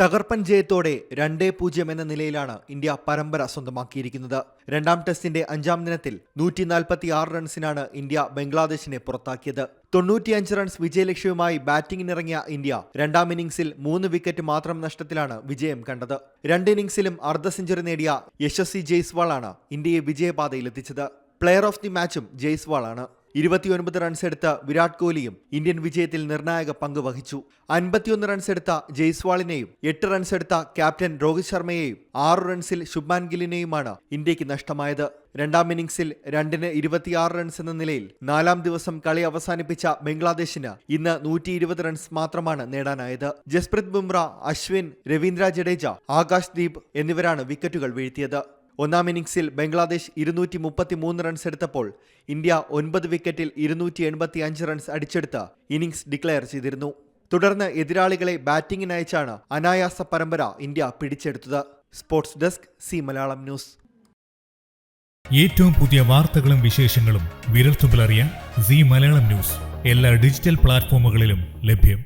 തകർപ്പൻ ജയത്തോടെ രണ്ടേ പൂജ്യം എന്ന നിലയിലാണ് ഇന്ത്യ പരമ്പര സ്വന്തമാക്കിയിരിക്കുന്നത്. രണ്ടാം ടെസ്റ്റിന്റെ അഞ്ചാം ദിനത്തിൽ നൂറ്റി നാൽപ്പത്തി ആറ് റൺസിനാണ് ഇന്ത്യ ബംഗ്ലാദേശിനെ പുറത്താക്കിയത്. തൊണ്ണൂറ്റിയഞ്ച് റൺസ് വിജയലക്ഷ്യവുമായി ബാറ്റിംഗിനിറങ്ങിയ ഇന്ത്യ രണ്ടാം ഇന്നിംഗ്സിൽ മൂന്ന് വിക്കറ്റ് മാത്രം നഷ്ടത്തിലാണ് വിജയം കണ്ടത്. രണ്ട് ഇന്നിംഗ്സിലും അർദ്ധ സെഞ്ചുറി നേടിയ യശസ്വി ജയ്സ്വാളാണ് ഇന്ത്യയെ വിജയപാതയിലെത്തിച്ചത്. പ്ലെയർ ഓഫ് ദി മാച്ചും ജയ്സ്വാളാണ്. ഇരുപത്തിയൊൻപത് റൺസ് എടുത്ത വിരാട് കോഹ്ലിയും ഇന്ത്യൻ വിജയത്തിൽ നിർണായക പങ്ക് വഹിച്ചു. അൻപത്തിയൊന്ന് റൺസ് എടുത്ത ജയ്സ്വാളിനെയും എട്ട് റൺസ് എടുത്ത ക്യാപ്റ്റൻ രോഹിത് ശർമ്മയെയും ആറ് റൺസിൽ ശുഭ്മാൻ ഗില്ലിനെയുമാണ് ഇന്ത്യയ്ക്ക് നഷ്ടമായത്. രണ്ടാം ഇന്നിംഗ്സിൽ രണ്ടിന് ഇരുപത്തിയാറ് റൺസ് എന്ന നിലയിൽ നാലാം ദിവസം കളി അവസാനിപ്പിച്ച ബംഗ്ലാദേശിന് ഇന്ന് നൂറ്റി ഇരുപത് റൺസ് മാത്രമാണ് നേടാനായത്. ജസ്പ്രീത് ബുംറ അശ്വിൻ രവീന്ദ്ര ജഡേജ ആകാശ് ദീപ് എന്നിവരാണ് വിക്കറ്റുകൾ വീഴ്ത്തിയത്. ഒന്നാം ഇന്നിംഗ്സിൽ ബംഗ്ലാദേശ് ഇരുന്നൂറ്റി മുപ്പത്തി മൂന്ന് റൺസ് എടുത്തപ്പോൾ ഇന്ത്യ ഒൻപത് വിക്കറ്റിൽ ഇരുന്നൂറ്റി എൺപത്തി അഞ്ച് റൺസ് അടിച്ചെടുത്ത് ഇന്നിംഗ്സ് ഡിക്ലെയർ ചെയ്തിരുന്നു. തുടർന്ന് എതിരാളികളെ ബാറ്റിംഗിനയച്ചാണ് അനായാസ പരമ്പര ഇന്ത്യ പിടിച്ചെടുത്തത്. Sports desk Zee Malayalam news. ഏറ്റവും പുതിയ വാർത്തകളും വിശേഷങ്ങളും വിരൽത്തുമ്പിലറിയാൻ സി മലയാളം ന്യൂസ്. എല്ലാ ഡിജിറ്റൽ പ്ലാറ്റ്ഫോമുകളിലും ലഭ്യം.